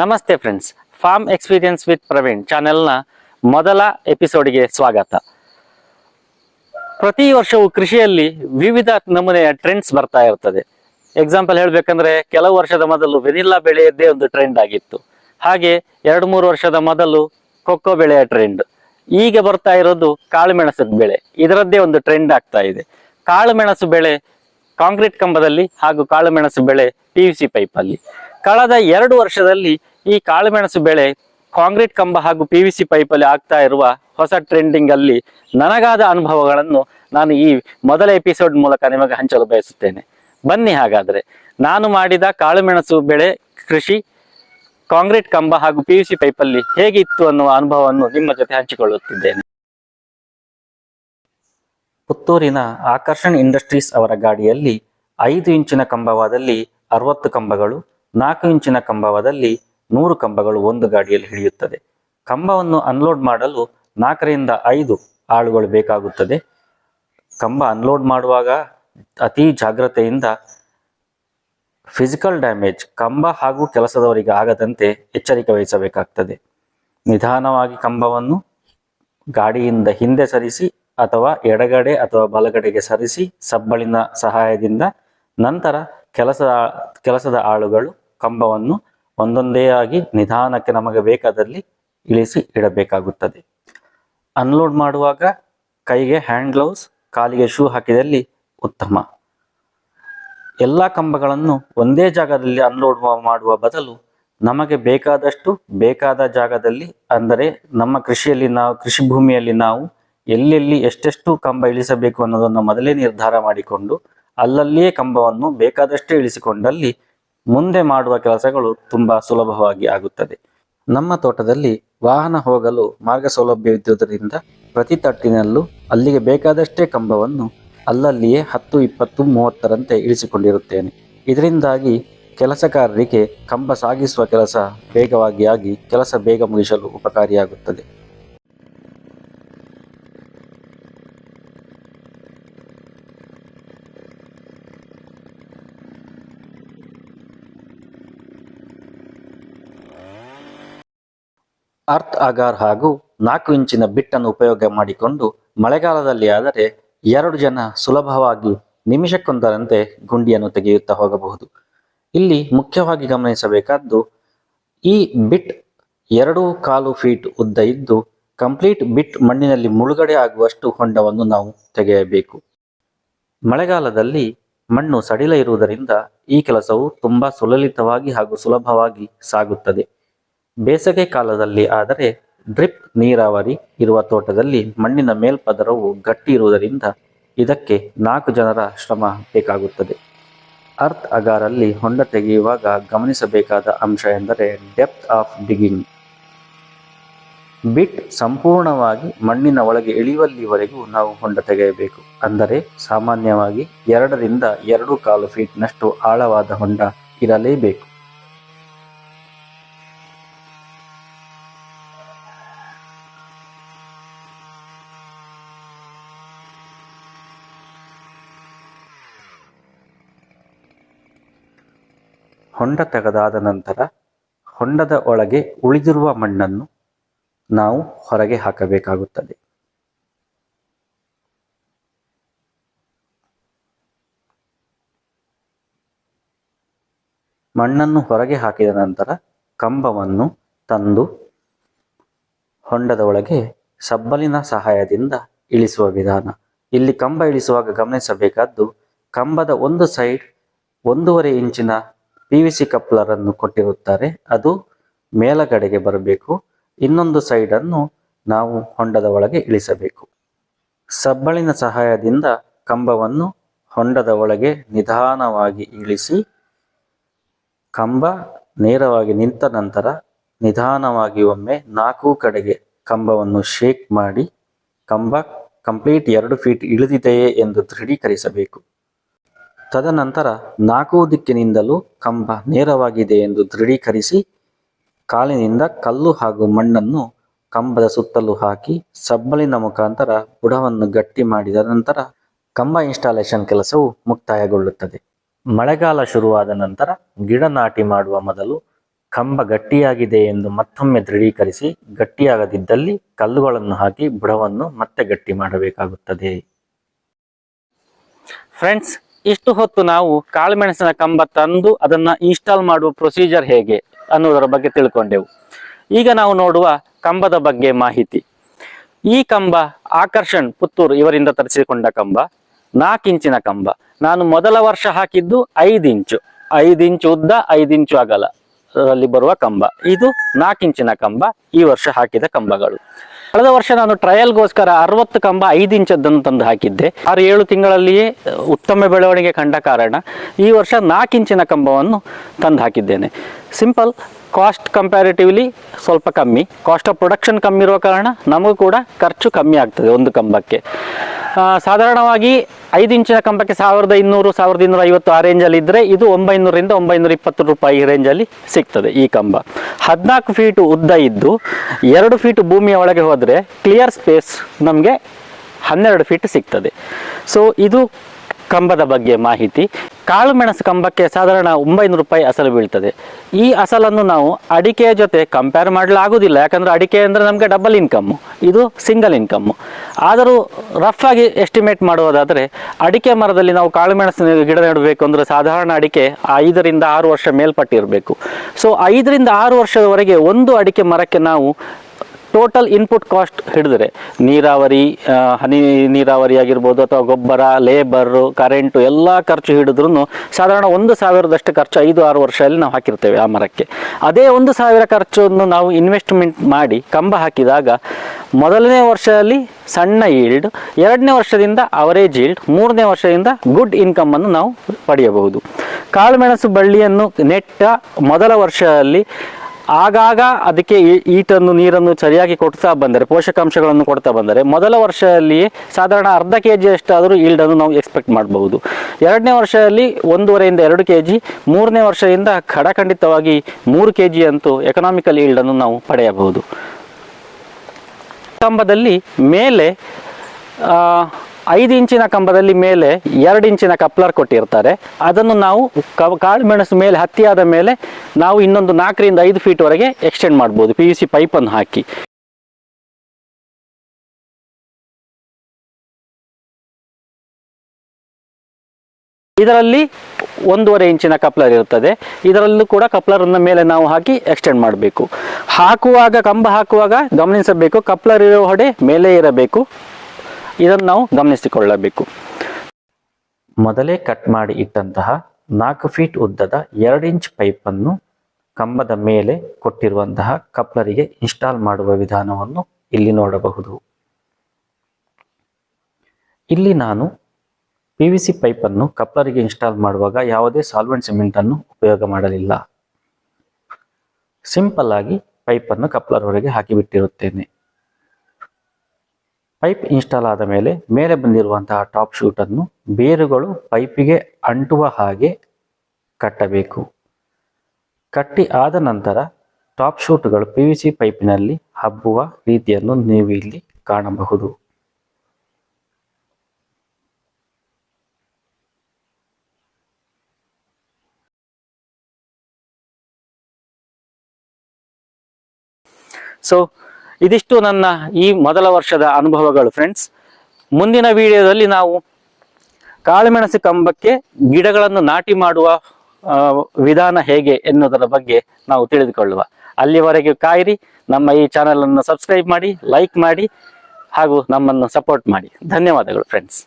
ನಮಸ್ತೆ friends farm experience with Praveen ಚಾನೆಲ್ನ ಮೊದಲ ಎಪಿಸೋಡ್ಗೆ ಸ್ವಾಗತ. ಪ್ರತಿ ವರ್ಷವೂ ಕೃಷಿಯಲ್ಲಿ ವಿವಿಧ ನಮೂನೆಯ ಟ್ರೆಂಡ್ಸ್ ಬರ್ತಾ ಇರ್ತದೆ. ಎಕ್ಸಾಂಪಲ್ ಹೇಳಬೇಕಂದ್ರೆ ಕೆಲವು ವರ್ಷದ ಮೊದಲು ವೆನಿಲ್ಲಾ ಬೆಳೆಯದ್ದೇ ಒಂದು ಟ್ರೆಂಡ್ ಆಗಿತ್ತು. ಹಾಗೆ ಎರಡು ಮೂರು ವರ್ಷದ ಮೊದಲು ಕೊಕ್ಕೋ ಬೆಳೆಯ ಟ್ರೆಂಡ್ ಈಗ ಬರ್ತಾ ಇರೋದು ಕಾಳುಮೆಣಸದ ಬೆಳೆ. ಇದರದ್ದೇ ಒಂದು ಟ್ರೆಂಡ್ ಆಗ್ತಾ ಇದೆ. ಕಾಳುಮೆಣಸು ಬೆಳೆ ಕಾಂಕ್ರೀಟ್ ಕಂಬದಲ್ಲಿ ಹಾಗೂ ಕಾಳುಮೆಣಸು ಬೆಳೆ ಪಿ ವಿ ಸಿ ಪೈಪಲ್ಲಿ ಕಳೆದ ಎರಡು ವರ್ಷದಲ್ಲಿ ಈ ಕಾಳುಮೆಣಸು ಬೆಳೆ ಕಾಂಕ್ರೀಟ್ ಕಂಬ ಹಾಗೂ ಪಿ ವಿ ಸಿ ಪೈಪಲ್ಲಿ ಆಗ್ತಾ ಇರುವ ಹೊಸ ಟ್ರೆಂಡಿಂಗ್ ಅಲ್ಲಿ ನನಗಾದ ಅನುಭವಗಳನ್ನು ನಾನು ಈ ಮೊದಲ ಎಪಿಸೋಡ್ ಮೂಲಕ ನಿಮಗೆ ಹಂಚಲು ಬಯಸುತ್ತೇನೆ. ಬನ್ನಿ ಹಾಗಾದ್ರೆ. ನಾನು ಮಾಡಿದ ಕಾಳುಮೆಣಸು ಬೆಳೆ ಕೃಷಿ, ಕಾಂಕ್ರೀಟ್ ಕಂಬ ಹಾಗೂ ಪಿ ವಿ ಸಿ ಪೈಪಲ್ಲಿ ಹೇಗಿತ್ತು ಅನ್ನುವ ಅನುಭವವನ್ನು ನಿಮ್ಮ ಜೊತೆ ಹಂಚಿಕೊಳ್ಳುತ್ತಿದ್ದೇನೆ. ಪುತ್ತೂರಿನ ಆಕರ್ಷಣ್ ಇಂಡಸ್ಟ್ರೀಸ್ ಅವರ ಗಾಡಿಯಲ್ಲಿ ಐದು ಇಂಚಿನ ಕಂಬವಾದಲ್ಲಿ ಅರವತ್ತು ಕಂಬಗಳು ನಾಲ್ಕು ಇಂಚಿನ ಕಂಬವದಲ್ಲಿ ನೂರು ಕಂಬಗಳು ಒಂದು ಗಾಡಿಯಲ್ಲಿ ಹಿಡಿಯುತ್ತದೆ. ಕಂಬವನ್ನು ಅನ್ಲೋಡ್ ಮಾಡಲು ನಾಲ್ಕರಿಂದ ಐದು ಆಳುಗಳು ಬೇಕಾಗುತ್ತದೆ. ಕಂಬ ಅನ್ಲೋಡ್ ಮಾಡುವಾಗ ಅತಿ ಜಾಗ್ರತೆಯಿಂದ ಫಿಸಿಕಲ್ ಡ್ಯಾಮೇಜ್ ಕಂಬ ಹಾಗೂ ಕೆಲಸದವರಿಗೆ ಆಗದಂತೆ ಎಚ್ಚರಿಕೆ ವಹಿಸಬೇಕಾಗ್ತದೆ. ನಿಧಾನವಾಗಿ ಕಂಬವನ್ನು ಗಾಡಿಯಿಂದ ಹಿಂದೆ ಸರಿಸಿ ಅಥವಾ ಎಡಗಡೆ ಅಥವಾ ಬಲಗಡೆಗೆ ಸರಿಸಿ ಸಬ್ಬಳಿನ ಸಹಾಯದಿಂದ ನಂತರ ಕೆಲಸದ ಕೆಲಸದ ಆಳುಗಳು ಕಂಬವನ್ನು ಒಂದೊಂದೇ ಆಗಿ ನಿಧಾನಕ್ಕೆ ನಮಗೆ ಬೇಕಾದಲ್ಲಿ ಇಳಿಸಿ ಇಡಬೇಕಾಗುತ್ತದೆ. ಅನ್ಲೋಡ್ ಮಾಡುವಾಗ ಕೈಗೆ ಹ್ಯಾಂಡ್ ಗ್ಲೌಸ್ ಕಾಲಿಗೆ ಶೂ ಹಾಕಿದಲ್ಲಿ ಉತ್ತಮ. ಎಲ್ಲ ಕಂಬಗಳನ್ನು ಒಂದೇ ಜಾಗದಲ್ಲಿ ಅನ್ಲೋಡ್ ಮಾಡುವ ಬದಲು ನಮಗೆ ಬೇಕಾದಷ್ಟು ಬೇಕಾದ ಜಾಗದಲ್ಲಿ ಅಂದರೆ ನಮ್ಮ ಕೃಷಿಯಲ್ಲಿ ನಾವು, ಕೃಷಿ ಭೂಮಿಯಲ್ಲಿ ನಾವು ಎಲ್ಲೆಲ್ಲಿ ಎಷ್ಟೆಷ್ಟು ಕಂಬ ಇಳಿಸಬೇಕು ಅನ್ನೋದನ್ನು ಮೊದಲೇ ನಿರ್ಧಾರ ಮಾಡಿಕೊಂಡು ಅಲ್ಲಲ್ಲಿಯೇ ಕಂಬವನ್ನು ಬೇಕಾದಷ್ಟೇ ಇಳಿಸಿಕೊಂಡಲ್ಲಿ ಮುಂದೆ ಮಾಡುವ ಕೆಲಸಗಳು ತುಂಬಾ ಸುಲಭವಾಗಿ ಆಗುತ್ತದೆ. ನಮ್ಮ ತೋಟದಲ್ಲಿ ವಾಹನ ಹೋಗಲು ಮಾರ್ಗ ಸೌಲಭ್ಯವಿದ್ದುದರಿಂದ ಪ್ರತಿ ತಟ್ಟಿನಲ್ಲೂ ಅಲ್ಲಿಗೆ ಬೇಕಾದಷ್ಟೇ ಕಂಬವನ್ನು ಅಲ್ಲಲ್ಲಿಯೇ ಹತ್ತು, ಇಪ್ಪತ್ತು, ಮೂವತ್ತರಂತೆ ಇಳಿಸಿಕೊಂಡಿರುತ್ತೇನೆ. ಇದರಿಂದಾಗಿ ಕೆಲಸಗಾರರಿಗೆ ಕಂಬ ಸಾಗಿಸುವ ಕೆಲಸ ವೇಗವಾಗಿ ಆಗಿ ಕೆಲಸ ಬೇಗ ಮುಗಿಸಲು ಉಪಕಾರಿಯಾಗುತ್ತದೆ. ಅರ್ತ್ ಅಗಾರ್ ಹಾಗೂ ನಾಲ್ಕು ಇಂಚಿನ ಬಿಟ್ಟನ್ನು ಉಪಯೋಗ ಮಾಡಿಕೊಂಡು ಮಳೆಗಾಲದಲ್ಲಿ ಆದರೆ ಎರಡು ಜನ ಸುಲಭವಾಗಿ ನಿಮಿಷಕ್ಕೊಂದರಂತೆ ಗುಂಡಿಯನ್ನು ತೆಗೆಯುತ್ತಾ ಹೋಗಬಹುದು. ಇಲ್ಲಿ ಮುಖ್ಯವಾಗಿ ಗಮನಿಸಬೇಕಾದ್ದು, ಈ ಬಿಟ್ ಎರಡು ಕಾಲು ಫೀಟ್ ಉದ್ದ ಇದ್ದು ಕಂಪ್ಲೀಟ್ ಬಿಟ್ ಮಣ್ಣಿನಲ್ಲಿ ಮುಳುಗಡೆ ಆಗುವಷ್ಟು ಹೊಂಡವನ್ನು ನಾವು ತೆಗೆಯಬೇಕು. ಮಳೆಗಾಲದಲ್ಲಿ ಮಣ್ಣು ಸಡಿಲ ಇರುವುದರಿಂದ ಈ ಕೆಲಸವು ತುಂಬಾ ಸುಲಲಿತವಾಗಿ ಹಾಗೂ ಸುಲಭವಾಗಿ ಸಾಗುತ್ತದೆ. ಬೇಸಗೆ ಕಾಲದಲ್ಲಿ ಆದರೆ ಡ್ರಿಪ್ ನೀರಾವರಿ ಇರುವ ತೋಟದಲ್ಲಿ ಮಣ್ಣಿನ ಮೇಲ್ಪದರವು ಗಟ್ಟಿ ಇರುವುದರಿಂದ ಇದಕ್ಕೆ ನಾಲ್ಕು ಜನರ ಶ್ರಮ ಬೇಕಾಗುತ್ತದೆ. ಅರ್ತ್ ಅಗಾರಲ್ಲಿ ಹೊಂಡ ತೆಗೆಯುವಾಗ ಗಮನಿಸಬೇಕಾದ ಅಂಶ ಎಂದರೆ ಡೆಪ್ತ್ ಆಫ್ ಡಿಗಿಂಗ್. ಬಿಟ್ ಸಂಪೂರ್ಣವಾಗಿ ಮಣ್ಣಿನ ಒಳಗೆ ಇಳಿಯುವಲ್ಲಿವರೆಗೂ ನಾವು ಹೊಂಡ ತೆಗೆಯಬೇಕು. ಅಂದರೆ ಸಾಮಾನ್ಯವಾಗಿ ಎರಡರಿಂದ ಎರಡು ಕಾಲು ಫೀಟ್ನಷ್ಟು ಆಳವಾದ ಹೊಂಡ ಇರಲೇಬೇಕು. ಹೊಂಡ ತೆಗೆದಾದ ನಂತರ ಹೊಂಡದ ಒಳಗೆ ಉಳಿದಿರುವ ಮಣ್ಣನ್ನು ನಾವು ಹೊರಗೆ ಹಾಕಬೇಕಾಗುತ್ತದೆ. ಮಣ್ಣನ್ನು ಹೊರಗೆ ಹಾಕಿದ ನಂತರ ಕಂಬವನ್ನು ತಂದು ಹೊಂಡದ ಒಳಗೆ ಸಬ್ಬಲಿನ ಸಹಾಯದಿಂದ ಇಳಿಸುವ ವಿಧಾನ. ಇಲ್ಲಿ ಕಂಬ ಇಳಿಸುವಾಗ ಗಮನಿಸಬೇಕಾದ್ದು ಕಂಬದ ಒಂದು ಸೈಡ್ ಒಂದೂವರೆ ಇಂಚಿನ ಪಿ ವಿ ಸಿ ಕಪ್ಲರ್ ಅನ್ನು ಕೊಟ್ಟಿರುತ್ತಾರೆ. ಅದು ಮೇಲಗಡೆಗೆ ಬರಬೇಕು. ಇನ್ನೊಂದು ಸೈಡ್ ಅನ್ನು ನಾವು ಹೊಂಡದ ಒಳಗೆ ಇಳಿಸಬೇಕು. ಸಬ್ಬಳಿನ ಸಹಾಯದಿಂದ ಕಂಬವನ್ನು ಹೊಂಡದ ಒಳಗೆ ನಿಧಾನವಾಗಿ ಇಳಿಸಿ, ಕಂಬ ನೇರವಾಗಿ ನಿಂತ ನಂತರ ನಿಧಾನವಾಗಿ ಒಮ್ಮೆ ನಾಲ್ಕು ಕಡೆಗೆ ಕಂಬವನ್ನು ಶೇಕ್ ಮಾಡಿ, ಕಂಬ ಕಂಪ್ಲೀಟ್ ಎರಡು ಫೀಟ್ ಇಳಿದಿದೆಯೇ ಎಂದು ದೃಢೀಕರಿಸಬೇಕು. ತದನಂತರ ನಾಲ್ಕು ದಿಕ್ಕಿನಿಂದಲೂ ಕಂಬ ನೇರವಾಗಿದೆ ಎಂದು ದೃಢೀಕರಿಸಿ ಕಾಲಿನಿಂದ ಕಲ್ಲು ಹಾಗೂ ಮಣ್ಣನ್ನು ಕಂಬದ ಸುತ್ತಲೂ ಹಾಕಿ ಸಬ್ಬಲಿನ ಮುಖಾಂತರ ಬುಡವನ್ನು ಗಟ್ಟಿ ಮಾಡಿದ ನಂತರ ಕಂಬ ಇನ್ಸ್ಟಾಲೇಷನ್ ಕೆಲಸವು ಮುಕ್ತಾಯಗೊಳ್ಳುತ್ತದೆ. ಮಳೆಗಾಲ ಶುರುವಾದ ನಂತರ ಗಿಡ ನಾಟಿ ಮಾಡುವ ಮೊದಲು ಕಂಬ ಗಟ್ಟಿಯಾಗಿದೆ ಎಂದು ಮತ್ತೊಮ್ಮೆ ದೃಢೀಕರಿಸಿ ಗಟ್ಟಿಯಾಗದಿದ್ದಲ್ಲಿ ಕಲ್ಲುಗಳನ್ನು ಹಾಕಿ ಬುಡವನ್ನು ಮತ್ತೆ ಗಟ್ಟಿ ಮಾಡಬೇಕಾಗುತ್ತದೆ. ಫ್ರೆಂಡ್ಸ್ ಇಷ್ಟು ಹೊತ್ತು ನಾವು ಕಾಳುಮೆಣಸಿನ ಕಂಬ ತಂದು ಅದನ್ನ ಇನ್ಸ್ಟಾಲ್ ಮಾಡುವ ಪ್ರೊಸೀಜರ್ ಹೇಗೆ ಅನ್ನೋದರ ಬಗ್ಗೆ ತಿಳ್ಕೊಂಡೆವು. ಈಗ ನಾವು ನೋಡುವ ಕಂಬದ ಬಗ್ಗೆ ಮಾಹಿತಿ. ಈ ಕಂಬ ಆಕರ್ಷಣ್ ಪುತ್ತೂರು ಇವರಿಂದ ತರಿಸಿಕೊಂಡ ಕಂಬ, ನಾಲ್ಕು ಇಂಚಿನ ಕಂಬ. ನಾನು ಮೊದಲ ವರ್ಷ ಹಾಕಿದ್ದು ಐದು ಇಂಚು. ಐದು ಇಂಚು ಉದ್ದ, ಐದು ಇಂಚು ಅಗಲ. ಅಲ್ಲಿ ಬರುವ ಕಂಬ. ಇದು ನಾಲ್ಕು ಇಂಚಿನ ಕಂಬ, ಈ ವರ್ಷ ಹಾಕಿದ ಕಂಬಗಳು. ಕಳೆದ ವರ್ಷ ನಾನು ಟ್ರಯಲ್ಗೋಸ್ಕರ ಅರವತ್ತು ಕಂಬ ಐದು ಇಂಚದ್ದನ್ನು ತಂದು ಹಾಕಿದ್ದೆ. ಆರು, ಏಳು ತಿಂಗಳಲ್ಲಿಯೇ ಉತ್ತಮ ಬೆಳವಣಿಗೆ ಕಂಡ ಕಾರಣ ಈ ವರ್ಷ ನಾಲ್ಕು ಇಂಚಿನ ಕಂಬವನ್ನು ತಂದು ಹಾಕಿದ್ದೇನೆ. ಸಿಂಪಲ್, ಕಾಸ್ಟ್ ಕಂಪ್ಯಾರಿಟಿವ್ಲಿ ಸ್ವಲ್ಪ ಕಮ್ಮಿ. ಕಾಸ್ಟ್ ಆಫ್ ಪ್ರೊಡಕ್ಷನ್ ಕಮ್ಮಿ ಇರುವ ಕಾರಣ ನಮಗೂ ಕೂಡ ಖರ್ಚು ಕಮ್ಮಿ ಆಗ್ತದೆ ಒಂದು ಕಂಬಕ್ಕೆ. ಸಾಧಾರಣವಾಗಿ ಐದು ಇಂಚಿನ ಕಂಬಕ್ಕೆ ಸಾವಿರದ ಇನ್ನೂರು, ಸಾವಿರದ ಇನ್ನೂರ ಐವತ್ತು ಆ ರೇಂಜಲ್ಲಿ ಇದ್ದರೆ ಇದು ಒಂಬೈನೂರಿಂದ ಒಂಬೈನೂರ ಇಪ್ಪತ್ತು ರೂಪಾಯಿ ರೇಂಜಲ್ಲಿ ಸಿಗ್ತದೆ ಈ ಕಂಬ. ಹದಿನಾಲ್ಕು ಫೀಟು ಉದ್ದ ಇದ್ದು, ಎರಡು ಫೀಟ್ ಭೂಮಿಯ ಒಳಗೆ ಹೋದರೆ ಕ್ಲಿಯರ್ ಸ್ಪೇಸ್ ನಮಗೆ ಹನ್ನೆರಡು ಫೀಟ್ ಸಿಗ್ತದೆ. ಸೊ ಇದು ಕಂಬದ ಬಗ್ಗೆ ಮಾಹಿತಿ. ಕಾಳು ಮೆಣಸು ಕಂಬಕ್ಕೆ ಸಾಧಾರಣ ಒಂಬೈನೂರು ರೂಪಾಯಿ ಅಸಲು ಬೀಳ್ತದೆ. ಈ ಅಸಲನ್ನು ನಾವು ಅಡಿಕೆಯ ಜೊತೆ ಕಂಪೇರ್ ಮಾಡಲಾಗುವುದಿಲ್ಲ. ಯಾಕಂದ್ರೆ ಅಡಿಕೆ ಅಂದರೆ ನಮಗೆ ಡಬಲ್ ಇನ್ಕಮ್ಮು ಇದು ಸಿಂಗಲ್ ಇನ್ಕಮ್ಮು ಆದರೂ ರಫ್ ಆಗಿ ಎಸ್ಟಿಮೇಟ್ ಮಾಡುವುದಾದರೆ, ಅಡಿಕೆ ಮರದಲ್ಲಿ ನಾವು ಕಾಳು ಮೆಣಸಿನ ಗಿಡ ನೆಡಬೇಕು ಅಂದರೆ ಸಾಧಾರಣ ಅಡಿಕೆ ಐದರಿಂದ ಆರು ವರ್ಷ ಮೇಲ್ಪಟ್ಟಿರಬೇಕು. ಸೊ ಐದರಿಂದ ಆರು ವರ್ಷದವರೆಗೆ ಒಂದು ಅಡಿಕೆ ಮರಕ್ಕೆ ನಾವು ಟೋಟಲ್ ಇನ್ಪುಟ್ ಕಾಸ್ಟ್ ಹಿಡಿದ್ರೆ, ನೀರಾವರಿ ಹನಿ ನೀರಾವರಿ ಆಗಿರ್ಬೋದು ಅಥವಾ ಗೊಬ್ಬರ ಲೇಬರು ಕರೆಂಟು ಎಲ್ಲ ಖರ್ಚು ಹಿಡಿದ್ರೂ ಸಾಧಾರಣ ಒಂದು ಸಾವಿರದಷ್ಟು ಖರ್ಚು ಐದು, ಆರು ವರ್ಷದಲ್ಲಿ ನಾವು ಹಾಕಿರ್ತೇವೆ ಆ ಮರಕ್ಕೆ. ಅದೇ ಒಂದು ಸಾವಿರ ಖರ್ಚನ್ನು ನಾವು ಇನ್ವೆಸ್ಟ್ಮೆಂಟ್ ಮಾಡಿ ಕಂಬ ಹಾಕಿದಾಗ ಮೊದಲನೇ ವರ್ಷದಲ್ಲಿ ಸಣ್ಣ ಈಲ್ಡ್ ಎರಡನೇ ವರ್ಷದಿಂದ ಅವರೇಜ್ ಈಲ್ಡ್ ಮೂರನೇ ವರ್ಷದಿಂದ ಗುಡ್ ಇನ್ಕಮನ್ನು ನಾವು ಪಡೆಯಬಹುದು. ಕಾಳುಮೆಣಸು ಬಳ್ಳಿಯನ್ನು ನೆಟ್ಟ ಮೊದಲ ವರ್ಷದಲ್ಲಿ ಆಗಾಗ ಅದಕ್ಕೆ ಈಟನ್ನು, ನೀರನ್ನು ಸರಿಯಾಗಿ ಕೊಡ್ತಾ ಬಂದರೆ, ಪೋಷಕಾಂಶಗಳನ್ನು ಕೊಡ್ತಾ ಬಂದರೆ, ಮೊದಲ ವರ್ಷದಲ್ಲಿ ಸಾಧಾರಣ ಅರ್ಧ ಕೆ ಜಿ ಅಷ್ಟಾದರೂ ಈಲ್ಡನ್ನು ನಾವು ಎಕ್ಸ್ಪೆಕ್ಟ್ ಮಾಡಬಹುದು. ಎರಡನೇ ವರ್ಷದಲ್ಲಿ ಒಂದೂವರೆಯಿಂದ ಎರಡು ಕೆ ಜಿ ಮೂರನೇ ವರ್ಷದಿಂದ ಖಡಖಂಡಿತವಾಗಿ ಮೂರು ಕೆ ಜಿ ಅಂತೂ ಎಕನಾಮಿಕಲ್ ಈಲ್ಡನ್ನು ನಾವು ಪಡೆಯಬಹುದು. ಕಂಬದಲ್ಲಿ ಮೇಲೆ ಐದು ಇಂಚಿನ ಕಂಬದಲ್ಲಿ ಮೇಲೆ ಎರಡು ಇಂಚಿನ ಕಪ್ಲರ್ ಕೊಟ್ಟಿರ್ತಾರೆ. ಅದನ್ನು ನಾವು ಕಾಳು ಮೆಣಸು ಮೇಲೆ, ಹತ್ತಿಯಾದ ಮೇಲೆ ನಾವು ಇನ್ನೊಂದು ನಾಲ್ಕರಿಂದ ಐದು ಫೀಟ್ವರೆಗೆ ಎಕ್ಸ್ಟೆಂಡ್ ಮಾಡ್ಬೋದು ಪಿ ಯು ಸಿ ಪೈಪನ್ನು ಹಾಕಿ. ಇದರಲ್ಲಿ ಒಂದೂವರೆ ಇಂಚಿನ ಕಪ್ಲರ್ ಇರುತ್ತದೆ ಇದರಲ್ಲೂ ಕೂಡ ಕಪ್ಲರನ್ನ ಮೇಲೆ ನಾವು ಹಾಕಿ ಎಕ್ಸ್ಟೆಂಡ್ ಮಾಡಬೇಕು. ಹಾಕುವಾಗ, ಕಂಬ ಹಾಕುವಾಗ ಗಮನಿಸಬೇಕು, ಕಪ್ಲರ್ ಇರೋ ಹೊಡೆ ಮೇಲೆ ಇರಬೇಕು ಇದನ್ನು ನಾವು ಗಮನಿಸಿಕೊಳ್ಳಬೇಕು. ಮೊದಲೇ ಕಟ್ ಮಾಡಿ ಇಟ್ಟಂತಹ ನಾಲ್ಕು ಫೀಟ್ ಉದ್ದದ ಎರಡು ಇಂಚ್ ಪೈಪನ್ನು ಕಂಬದ ಮೇಲೆ ಕೊಟ್ಟಿರುವಂತಹ ಕಪ್ಲರಿಗೆ ಇನ್ಸ್ಟಾಲ್ ಮಾಡುವ ವಿಧಾನವನ್ನು ಇಲ್ಲಿ ನೋಡಬಹುದು. ಇಲ್ಲಿ ನಾನು ಪಿ ವಿ ಸಿ ಪೈಪನ್ನು ಕಪ್ಲರಿಗೆ ಇನ್ಸ್ಟಾಲ್ ಮಾಡುವಾಗ ಯಾವುದೇ ಸಾಲ್ವೆಂಟ್ ಸಿಮೆಂಟನ್ನು ಉಪಯೋಗ ಮಾಡಲಿಲ್ಲ. ಸಿಂಪಲ್ ಆಗಿ ಪೈಪನ್ನು ಕಪ್ಲರ್ ಹೊರಗೆ ಹಾಕಿಬಿಟ್ಟಿರುತ್ತೇನೆ ಪೈಪ್ ಇನ್ಸ್ಟಾಲ್ ಆದ ಮೇಲೆ ಮೇಲೆ ಬಂದಿರುವಂತಹ ಟಾಪ್ ಶೂಟನ್ನು ಬೇರುಗಳು ಪೈಪಿಗೆ ಅಂಟುವ ಹಾಗೆ ಕಟ್ಟಬೇಕು. ಕಟ್ಟಿ ಆದ ನಂತರ ಟಾಪ್ ಶೂಟ್ಗಳು ಪಿ ವಿ ಸಿ ಪೈಪಿನಲ್ಲಿ ಹಬ್ಬುವ ರೀತಿಯನ್ನು ನೀವು ಇಲ್ಲಿ ಕಾಣಬಹುದು. ಸೊ ಇದಿಷ್ಟು ನನ್ನ ಈ ಮೊದಲ ವರ್ಷದ ಅನುಭವಗಳು ಫ್ರೆಂಡ್ಸ್ ಮುಂದಿನ ವಿಡಿಯೋದಲ್ಲಿ ನಾವು ಕಾಳುಮೆಣಸು ಕಂಬಕ್ಕೆ ಗಿಡಗಳನ್ನು ನಾಟಿ ಮಾಡುವ ವಿಧಾನ ಹೇಗೆ ಎನ್ನುವುದರ ಬಗ್ಗೆ ನಾವು ತಿಳಿದುಕೊಳ್ಳುವ. ಅಲ್ಲಿವರೆಗೆ ಕಾಯಿರಿ, ನಮ್ಮ ಈ ಚಾನಲನ್ನು ಸಬ್ಸ್ಕ್ರೈಬ್ ಮಾಡಿ ಲೈಕ್ ಮಾಡಿ ಹಾಗೂ ನಮ್ಮನ್ನು ಸಪೋರ್ಟ್ ಮಾಡಿ. ಧನ್ಯವಾದಗಳು ಫ್ರೆಂಡ್ಸ್